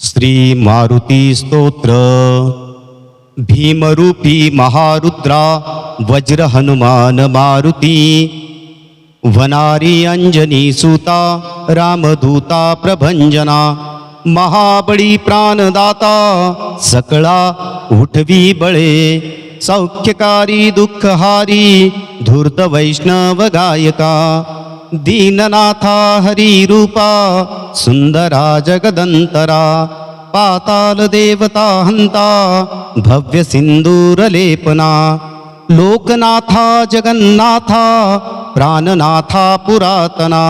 श्री मारुती स्तोत्र। भीमरूपी महारुद्रा वज्र हनुमान मारुती। वनारी अंजनी सुता रामदूता प्रभंजना। महाबळी प्राणदाता सकळा उठवी बळे। सौख्यकारी दुःखहारी धूर्त वैष्णव गायका। दीननाथा हरी सुन्दरा सुंदरा जगदंतरा पाताल देवता हंता भव्य सिंदूरलेपना लोकनाथा जगन्नाथा प्राणनाथा पुरातना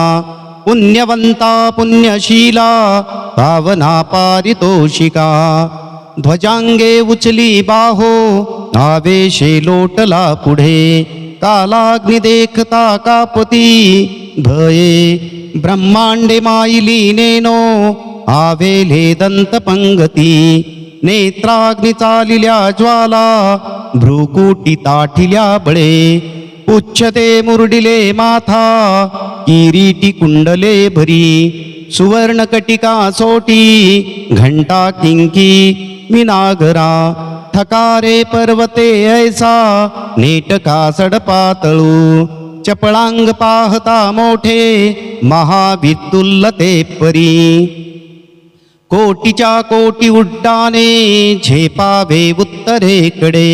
पुण्यवंता पुण्यशीला पावना पारितोषिका ध्वजांगे उचली बाहो आवेशे लोटला पुढे कालाग्नि देखता कापती भये ब्रह्मांडे माईली नेनो आवेले नेत्राग्नी चालिल्या ज्वाला भ्रुकुटी ताठिल्या बळे उच्चते मुरडिले माथा किरीटी कुंडले भरी सुवर्णकटिका सोटी घंटा किंकी विनागरा थकारे पर्वते ऐसा नेटका सडपातळू चपळांग पाहता मोठे महावितुल्लते परी. कोटीच्या कोटी उड्डाने झेपावे उत्तरेकडे.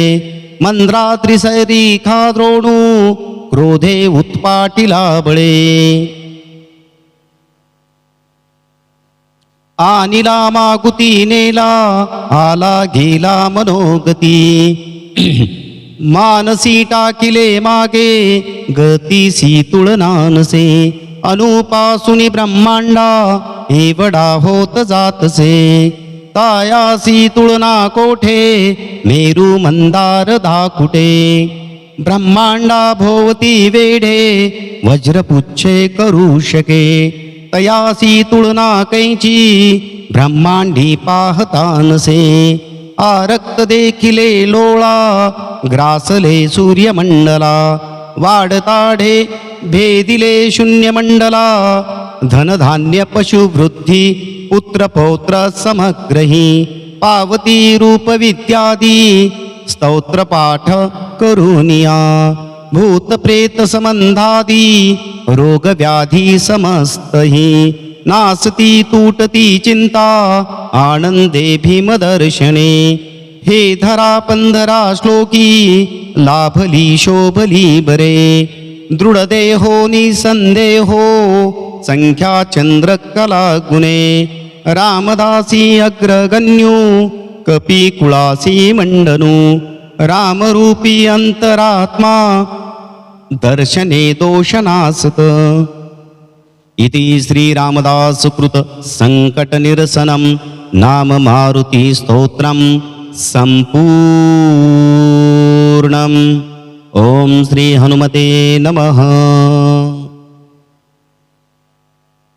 मंद्राद्री सैरी खाद्रोणू क्रोधे उत्पाटिला बळे. आनिला मागुती नेला आला गेला मनोगती. मानसी टाकिले मागे गतीसी तुळनानसे अनुपासुनी ब्रह्मांडा एवढा होत जातसे. तायासी तुळना कोठे मेरू मंदार धाकुटे ब्रह्मांडा भोवती वेढे वज्रपुच्छे करू शके. तयासी तुळना कैची ब्रह्मांडी पाहतानसे. आरक्त देखिले लोळा ग्रासले सूर्यमंडला वाढताढे भेदिले शून्यमंडला धनधान्य पशुवृद्धी पुत्रपौत्र समग्रही पावती रूप विद्यादी स्तोत्रपाठ करुनिया भूत प्रेत संबंधादी रोग व्याधी समस्तही नासती तुटती चिंता आनंदे भीमदर्शने हे धरा पंधरा श्लोकी लाभली शोभली बरे। दृढदेहो निसंदेहो संख्या चंद्रकला गुणे। रामदासी अग्रगण्यो कपी कुळासी मंडनू रामरूपी अंतरात्मा दर्शने दोषनासत। इति श्रीरामदासकृत सङ्कटनिरसनं नाम मारुतिस्तोत्रं सम्पूर्णम्। ॐ श्री हनुमते नमः।